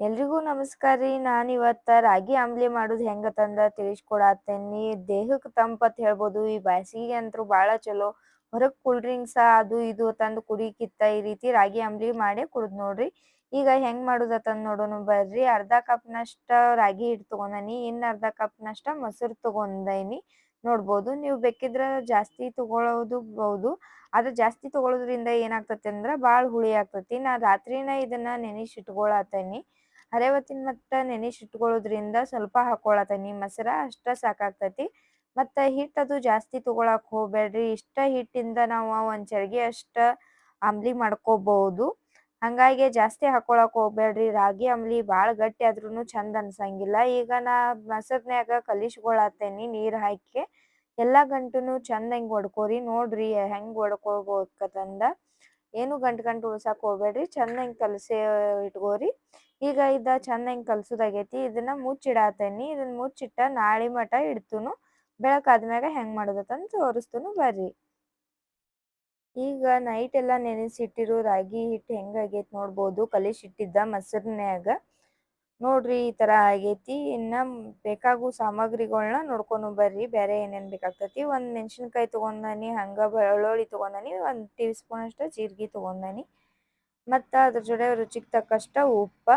ಎಲ್ರಿಗೂ ನಮಸ್ಕಾರ ರೀ. ನಾನು ಇವತ್ತ ರಾಗಿ ಆಮ್ಲಿ ಮಾಡೋದು ಹೆಂಗತಂದ ತಿಳಿಸ್ಕೊಡತ್ತೇನಿ. ದೇಹಕ್ಕೆ ತಂಪತ್ ಹೇಳ್ಬೋದು. ಈ ಬ್ಯಾಸಿಗೆ ಅಂತೂ ಭಾಳ ಚಲೋ. ಹೊರಗೆ ಕೂಲ್ ಡ್ರಿಂಕ್ಸ ಅದು ಇದು ತಂದು ಕುಡಿಕಿತ್ತ ಈ ರೀತಿ ರಾಗಿ ಆಮ್ಲಿ ಮಾಡಿ ಕುಡ್ದು ನೋಡ್ರಿ. ಈಗ ಹೆಂಗ್ ಮಾಡೋದತ್ತಂದ್ ನೋಡೋಣ ಬರ್ರಿ. ಅರ್ಧ ಕಪ್ನಷ್ಟ ರಾಗಿ ಹಿಟ್ಟು ತಗೊಂಡನಿ. ಇನ್ನು ಅರ್ಧ ಕಪ್ನಷ್ಟ ಮೊಸರು ತಗೊಂಡೇನಿ. ನೋಡ್ಬೋದು. ನೀವು ಬೇಕಿದ್ರ ಜಾಸ್ತಿ ತಗೊಳ್ಳೋದು ಬಹುದು ಆದ್ರೆ ಜಾಸ್ತಿ ತಗೊಳ್ಳೋದ್ರಿಂದ ಏನಾಗ್ತತಿ ಅಂದ್ರೆ ಭಾಳ ಹುಳಿ ಆಗ್ತತಿ. ನಾ ರಾತ್ರಿನ ಇದನ್ನ ನೆನೆಸಿಟ್ಕೊಳತ್ತೇನಿ. ಅರೆ ಹೊತ್ತಿನ ಮಟ್ಟ ನೆನೆಸಿಟ್ಕೊಳ್ಳೋದ್ರಿಂದ ಸ್ವಲ್ಪ ಹಾಕೊಳತನಿ ಮೊಸರ ಅಷ್ಟ ಸಾಕಾಗ್ತೈತಿ. ಮತ್ತು ಹಿಟ್ಟದು ಜಾಸ್ತಿ ತಗೊಳಕ್ ಹೋಗ್ಬೇಡ್ರಿ ಇಷ್ಟ ಹಿಟ್ಟಿಂದ ನಾವು ಒಂದ್ ಚರ್ಗಿ ಅಷ್ಟ ಅಂಬ್ಲಿ ಮಾಡ್ಕೋಬಹುದು ಹಂಗಾಗಿ ಜಾಸ್ತಿ ಹಾಕೊಳಕ್ ಹೋಗ್ಬೇಡ್ರಿ ರಾಗಿ ಅಂಬ್ಲಿ ಭಾಳ ಗಟ್ಟಿ ಆದ್ರೂ ಚಂದ ಅನ್ಸಂಗಿಲ್ಲ. ಈಗ ನಾ ಮೊಸರ್ನ್ಯಾಗ ಕಲಿಸ್ಕೊಳತ್ತೇನಿ ನೀರು ಹಾಕಿ. ಎಲ್ಲ ಗಂಟುನು ಚಂದ ಹಿಂಗ್ ಹೊಡ್ಕೋರಿ ನೋಡ್ರಿ ಹೆಂಗ್ ಹೊಡ್ಕೊಳ್ಬೇಕಂದ ಏನು ಗಂಟು ಗಂಟು ಉಳ್ಸಕ್ ಹೋಗ್ಬೇಡ್ರಿ ಚಂದ ಹಿಂಗ್ ಕಲಸಿ ಇಟ್ಕೋರಿ. ಈಗ ಇದ ಚಂದ ಹಿಂಗ್ ಕಲ್ಸುದಾಗೈತಿ, ಇದನ್ನ ಮುಚ್ಚಿಡಾತೇನಿ ಇದನ್ನ ಮುಚ್ಚಿಟ್ಟ ನಾಳೆ ಮಟ ಇಡ್ತುನು ಬೆಳಕಾದ್ಮ್ಯಾಗ ಹೆಂಗ್ ಅಂತ ತೋರಿಸ್ತುನು ಬರ್ರಿ. ಈಗ ನೈಟ್ ಎಲ್ಲ ನೆನೆಸಿಟ್ಟಿರೋ ರಾಗಿ ಹಿಟ್ಟು ಹೆಂಗಾಗೈತಿ ನೋಡ್ಬೋದು ಕಲಿಸಿಟ್ಟಿದ್ದ ಮೊಸರಿನ್ಯಾಗ. ನೋಡ್ರಿ ಈ ತರ ಆಗೈತಿ, ಇನ್ನ ಬೇಕಾಗೋ ಸಾಮಗ್ರಿಗಳನ್ನ ನೋಡ್ಕೊಂಡು ಬರ್ರಿ ಬೇರೆ ಏನೇನ್ ಬೇಕಾಗ್ತತಿ. ಒಂದ್ ಮೆಣಸಿನ್ಕಾಯಿ ತಗೊಂಡನಿ ಹಂಗ ಬೆಳ್ಳುಳ್ಳಿ ತಗೊಂಡನಿ ಒಂದ್ ಟೀ ಸ್ಪೂನ್ ಅಷ್ಟ ಜೀರಿಗೆ ತಗೊಂಡನಿ ಮತ್ತ ಅದ್ರ ಜೋಡಿ ರುಚಿಗೆ ತಕ್ಕಷ್ಟ ಉಪ್ಪ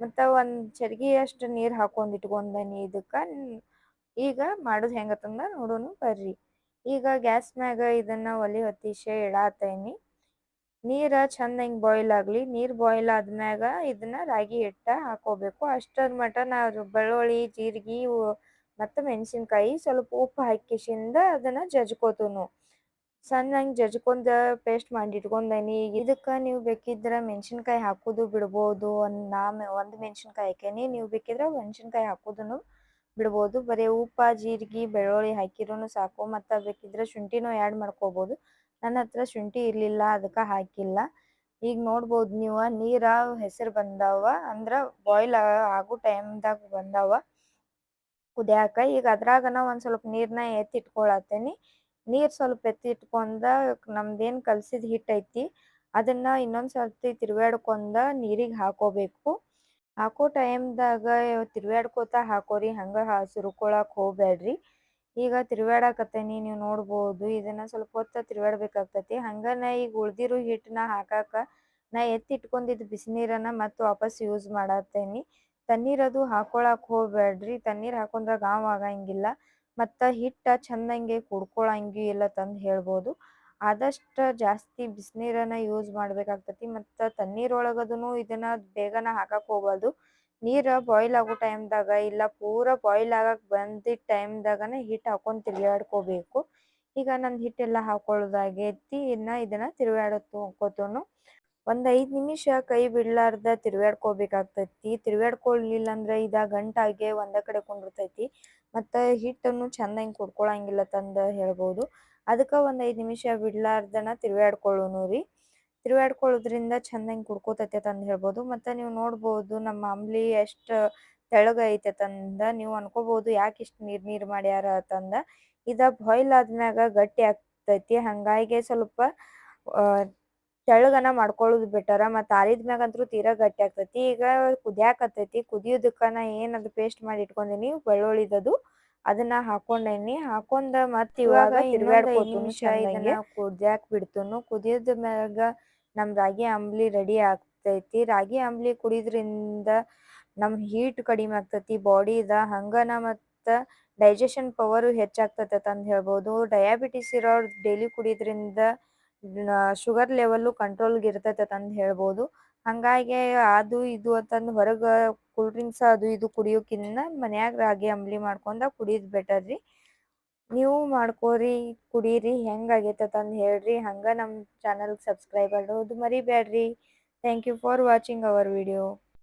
ಮತ್ತ ಒಂದು ಚರ್ಗಿ ಅಷ್ಟು ನೀರ್ ಹಾಕೊಂಡ್ ಇಟ್ಕೊಂಡೇನಿ ಇದಕ್ಕ. ಈಗ ಮಾಡೋದು ಹೆಂಗತ್ತಂದ್ರೆ ನೋಡೋಣ ಬರ್ರಿ. ಈಗ ಗ್ಯಾಸ್ ಮ್ಯಾಗ ಇದನ್ನ ಒಲಿ ಹೊತ್ತಿಸಿ ಇಡಾತೇನಿ. ನೀರ ಚಂದ ಹಿಂಗ್ ಬಾಯ್ಲ್ ಆಗ್ಲಿ. ನೀರ್ ಬಾಯ್ಲ್ ಆದ್ಮ್ಯಾಗ ಇದನ್ನ ರಾಗಿ ಹಿಟ್ಟ ಹಾಕೋಬೇಕು. ಅಷ್ಟರ ಮಟ ನಾವು ಬೆಳ್ಳುಳ್ಳಿ, ಜೀರಿಗೆ ಮತ್ತು ಮೆಣಸಿನ್ಕಾಯಿ ಸ್ವಲ್ಪ ಉಪ್ಪು ಹಾಕಿಸಿಂದ ಅದನ್ನ ಜಜ್ಕೋತುನು. ಸಣ್ಣ ಹಂಗೆ ಜಜ್ಕೊಂಡ ಪೇಸ್ಟ್ ಮಾಡಿ ಇಟ್ಕೊಂಡೇನಿ. ಇದಕ್ಕ ನೀವು ಬೇಕಿದ್ರೆ ಮೆಣಸಿನ್ಕಾಯಿ ಹಾಕೋದು ಬಿಡ್ಬೋದು. ಒಂದು ನಾ ಒಂದು ಮೆಣಸಿನ್ಕಾಯಿ ಹಾಕೇನಿ ನೀವು ಬೇಕಿದ್ರೆ ಮೆಣಸಿನ್ಕಾಯಿ ಹಾಕೋದನ್ನು ಬಿಡ್ಬೋದು. ಬರೀ ಉಪ್ಪು, ಜೀರಿಗೆ, ಬೆಳ್ಳುಳ್ಳಿ ಹಾಕಿರೋನು ಸಾಕು. ಮತ್ತು ಬೇಕಿದ್ರೆ ಶುಂಠಿನೂ ಆ್ಯಡ್ ಮಾಡ್ಕೋಬಹುದು ನನ್ನ ಹತ್ರ ಶುಂಠಿ ಇರಲಿಲ್ಲ, ಅದಕ್ಕ ಹಾಕಿಲ್ಲ. ಈಗ ನೋಡ್ಬೋದು ನೀವು, ನೀರ ಹೆಸರು ಬಂದಾವ ಅಂದ್ರ ಬಾಯ್ಲ್ ಆಗೋ ಟೈಮ್ದಾಗ ಬಂದಾವ. ಕುದಿಯಾಕ. ಈಗ ಅದ್ರಾಗನ ಒಂದ್ ಸ್ವಲ್ಪ ನೀರನ್ನ ಎತ್ತಿಟ್ಕೊಳತ್ತೇನಿ ನೀರು ಸ್ವಲ್ಪ ಎತ್ತಿ ಇಟ್ಕೊಂಡ ನಮ್ದೇನು ಕಲ್ಸಿದ ಹಿಟ್ಟು ಐತಿ, ಅದನ್ನ ಇನ್ನೊಂದು ಸರ್ತಿ ತಿರ್ವ್ಯಾಡ್ಕೊಂಡ ನೀರಿಗೆ ಹಾಕೋಬೇಕು. ಹಾಕೋ ಟೈಮ್ದಾಗ ತಿರುವಾಡ್ಕೋತಾ ಹಾಕೋರಿ, ಹಂಗ ಸುರ್ಕೊಳಕ್ ಹೋಗ್ಬೇಡ್ರಿ ಈಗ ತಿರ್ವ್ಯಾಡಾಕತ್ತೇನಿ, ನೀವು ನೋಡ್ಬೋದು, ಇದನ್ನ ಸ್ವಲ್ಪ ಹೊತ್ತು ಹಂಗ ನಾ ಈಗ ಉಳ್ದಿರೋ ಹಿಟ್ಟನ್ನ ಹಾಕಾಕ ನಾ ಎತ್ತಿಟ್ಕೊಂಡಿದ್ದ ಬಿಸಿನೀರನ್ನ ಮತ್ತೆ ವಾಪಸ್ ಯೂಸ್ ಮಾಡತ್ತೇನಿ. ತಣ್ಣೀರದು ಹಾಕೊಳಕ್ ಹೋಗ್ಬೇಡ್ರಿ ತಣ್ಣೀರ್ ಹಾಕೊಂಡ್ರ ಗಾವ್ ಆಗಂಗಿಲ್ಲ. ಮತ್ತು ಹಿಟ್ಟ ಚಂದಂಗೆ ಕುಡ್ಕೊಳಂಗಿ ಇಲ್ಲ ತಂದು ಹೇಳ್ಬೋದು. ಆದಷ್ಟ ಜಾಸ್ತಿ ಬಿಸಿನೀರನ್ನ ಯೂಸ್ ಮಾಡ್ಬೇಕಾಗ್ತತಿ ಮತ್ತು ತಣ್ಣೀರೊಳಗದೂ ಇದನ್ನ ಬೇಗನ ಹಾಕಕ್ ಹೋಗ್ಬಾರ್ದು. ನೀರು ಬಾಯ್ಲ್ ಆಗೋ ಟೈಮ್ದಾಗ ಇಲ್ಲ ಪೂರ ಬಾಯ್ಲ್ ಆಗಕ್ಕೆ ಟೈಮ್ ಟೈಮ್ದಾಗನೇ ಹಿಟ್ ಹಾಕೊಂಡ್ ತಿರ್ಗಾಡ್ಕೋಬೇಕು ಈಗ ನಂದು ಹಿಟ್ಟೆಲ್ಲ ಹಾಕೊಳ್ಳೋದಾಗೈತಿ ಇನ್ನ ಇದನ್ನ ತಿರ್ವ್ಯಾಡಕೋತನು ಒಂದು ಐದ್ ನಿಮಿಷ ಕೈ ಬಿಡ್ಲಾರ್ದ ತಿರ್ವ್ಯಾಡ್ಕೋಬೇಕಾಗ್ತೈತಿ. ತಿರ್ವ್ಯಾಡ್ಕೊಳ್ಲಿಲ್ಲ ಅಂದ್ರೆ ಇದ ಗಂಟಾಗೆ ಒಂದ ಕಡೆ ಕುಂಡಿರ್ತೈತಿ ಮತ್ತ ಹಿಟ್ಟನ್ನು ಚಂದ ಹಿಂಗ್ ಕುಡ್ಕೊಳಂಗಿಲ್ಲ ತಂದ ಹೇಳ್ಬೋದು. ಅದಕ್ಕ ಒಂದ್ ಐದ್ ನಿಮಿಷ ಬಿಡ್ಲಾರ್ದನ ತಿರ್ವ್ಯಾಡ್ಕೊಳ್ಳೋನು ರೀ. ತಿರ್ವ್ಯಾಡ್ಕೊಳ್ಳೋದ್ರಿಂದ ಚಂದ ಹಿಂಗ್ ಕುಡ್ಕೋತೈತೆ ಅಂತ ಹೇಳ್ಬೋದು. ಮತ್ತ ನೀವು ನೋಡ್ಬಹುದು ನಮ್ಮ ಅಂಬ್ಲಿ ಎಷ್ಟ ತೆಳಗ ಐತೆ ತಂದ. ನೀವು ಅನ್ಕೋಬಹುದು ಯಾಕೆ ಇಷ್ಟ ನೀರ್ ನೀರ್ ಮಾಡ್ಯಾರ ತಂದ. ಇದ ಬಾಯ್ಲ್ ಆದ್ಮ್ಯಾಗ ಗಟ್ಟಿ ಆಗ್ತೈತಿ. ಹಂಗಾಗಿ ಸ್ವಲ್ಪ ತೆಳ್ಳಗನ ಮಾಡ್ಕೊಳ್ಳೋದು ಬೆಟರ ಮತ್ತು ಆರಿದ ಮ್ಯಾಗ ಅಂತೂ ತೀರಾ ಗಟ್ಟಿ ಆಗ್ತೈತಿ. ಈಗ ಕುದಿಯಾಕತ್ತೈತಿ ಕುದಿಯೋದಕ್ಕೆ ನಾ ಅದು ಪೇಸ್ಟ್ ಮಾಡಿ ಇಟ್ಕೊಂಡಿನಿ ಬೆಳ್ಳುಳ್ಳಿದದು ಅದನ್ನ ಹಾಕೊಂಡೇನಿ. ಹಾಕೊಂಡ ಮತ್ತೆ ಇವಾಗ ಇದನ್ನ ಕುದಿಯಾಕ ಬಿಡ್ತುನು. ಕುದಿಯೋದ ಮ್ಯಾಗ ನಮ್ ರಾಗಿ ಅಂಬ್ಲಿ ರೆಡಿ ಆಗ್ತೈತಿ. ರಾಗಿ ಅಂಬ್ಲಿ ಕುಡಿದ್ರಿಂದ ನಮ್ ಹೀಟ್ ಕಡಿಮೆ ಆಗ್ತೈತಿ ಬಾಡಿದ ಹಂಗನ ಮತ್ತ ಡೈಜೆಷನ್ ಪವರ್ ಹೆಚ್ಚಾಗ್ತೈತೆ ಅಂತ ಹೇಳ್ಬೋದು. ಡಯಾಬಿಟಿಸ್ ಇರೋರು ಡೈಲಿ ಕುಡಿಯೋದ್ರಿಂದ ಶುಗರ್ ಲೆವೆಲ್ಲು ಕಂಟ್ರೋಲ್ಗೆ ಇರ್ತೈತೆ ಅಂತ ಹೇಳ್ಬೋದು. ಹಂಗಾಗಿ ಅದು ಇದು ಅಂತಂದು ಹೊರಗೆ ಕೂಲ್ ಡ್ರಿಂಕ್ಸ್ ಅದು ಇದು ಕುಡಿಯೋಕ್ಕಿಂತ ಮನ್ಯಾಗ ರಾಗಿ ಅಂಬ್ಲಿ ಮಾಡ್ಕೊಂಡ ಕುಡಿಯೋದು ಬೆಟರ್ ರೀ. ನೀವು ಮಾಡ್ಕೋರಿ, ಕುಡೀರಿ ಹೆಂಗಾಗೈತೆ ತಂದು ಹೇಳ್ರಿ. ಹಂಗೆ ನಮ್ಮ ಚಾನಲ್ಗೆ ಸಬ್ಸ್ಕ್ರೈಬ್ ಮಾಡೋದು ಮರಿಬೇಡ್ರಿ thank you for watching our video